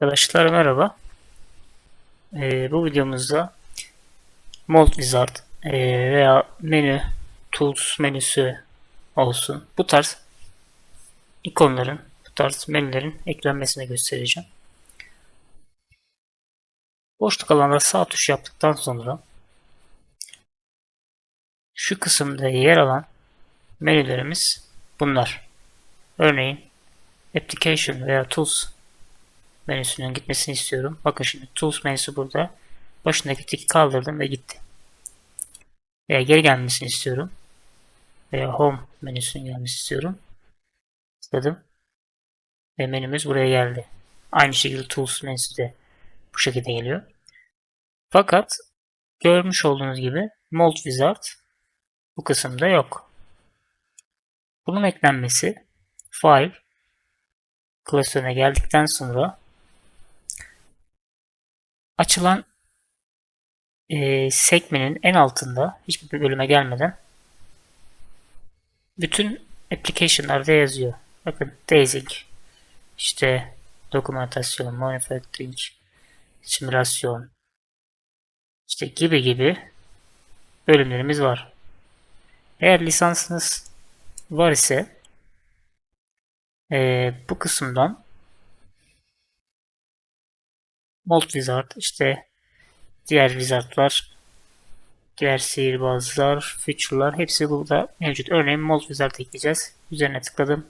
Arkadaşlar merhaba. Ee, bu videomuzda Mold Wizard ee, veya menü Tools menüsü olsun. Bu tarz ikonların, bu tarz menülerin eklenmesini göstereceğim. Boşluk alanda sağ tuş yaptıktan sonra şu kısımda yer alan menülerimiz bunlar. Örneğin Application veya Tools menüsünün gitmesini istiyorum. Bakın şimdi Tools menüsü burada. Başındaki tiki kaldırdım ve gitti. Veya geri gelmesini istiyorum. Veya Home menüsünün gelmesini istiyorum. Tıkladım. Ve menümüz buraya geldi. Aynı şekilde Tools menüsü de bu şekilde geliyor. Fakat görmüş olduğunuz gibi Mold Wizard bu kısımda yok. Bunun eklenmesi File klasörüne geldikten sonra açılan e, sekmenin en altında hiçbir bölüme gelmeden bütün application'larda yazıyor. Bakın Dazing, işte dokumentasyon, manufacturing, simülasyon, işte gibi gibi bölümlerimiz var. Eğer lisansınız var ise e, bu kısımdan Mold Wizard işte diğer wizardlar diğer sihirbazlar, feature'lar hepsi burada mevcut. Örneğin Mold Wizard ekleyeceğiz. Üzerine tıkladım.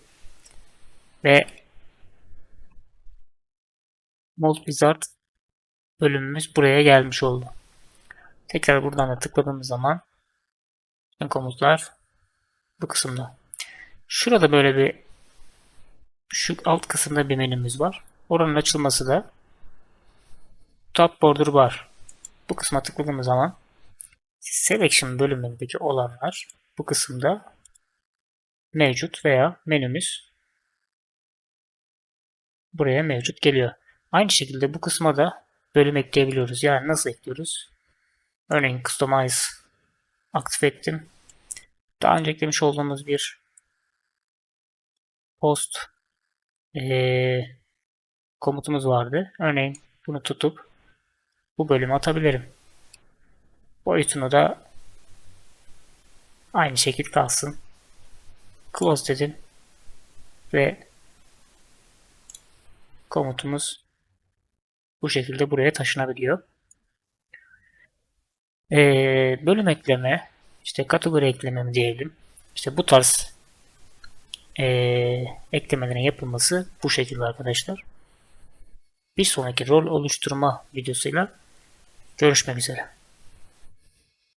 Ve Mold Wizard bölümümüz buraya gelmiş oldu. Tekrar buradan da tıkladığımız zaman bütün komutlar bu kısımda. Şurada böyle bir şu alt kısımda bir menümüz var. Oranın açılması da Top Border Bar. Bu kısma tıkladığımız zaman Selection bölümündeki olanlar bu kısımda mevcut veya menümüz buraya mevcut geliyor. Aynı şekilde bu kısma da bölüm ekleyebiliyoruz. Yani nasıl ekliyoruz? Örneğin Customize aktif ettim. Daha önce eklemiş olduğumuz bir post ee, komutumuz vardı. Örneğin bunu tutup bu bölümü atabilirim. Boyutunu da aynı şekilde kalsın. Close dedim. Ve komutumuz bu şekilde buraya taşınabiliyor. Ee, bölüm ekleme, işte kategori ekleme mi diyelim. İşte bu tarz ee, eklemelerin yapılması bu şekilde arkadaşlar. Bir sonraki rol oluşturma videosuyla görüşmek üzere.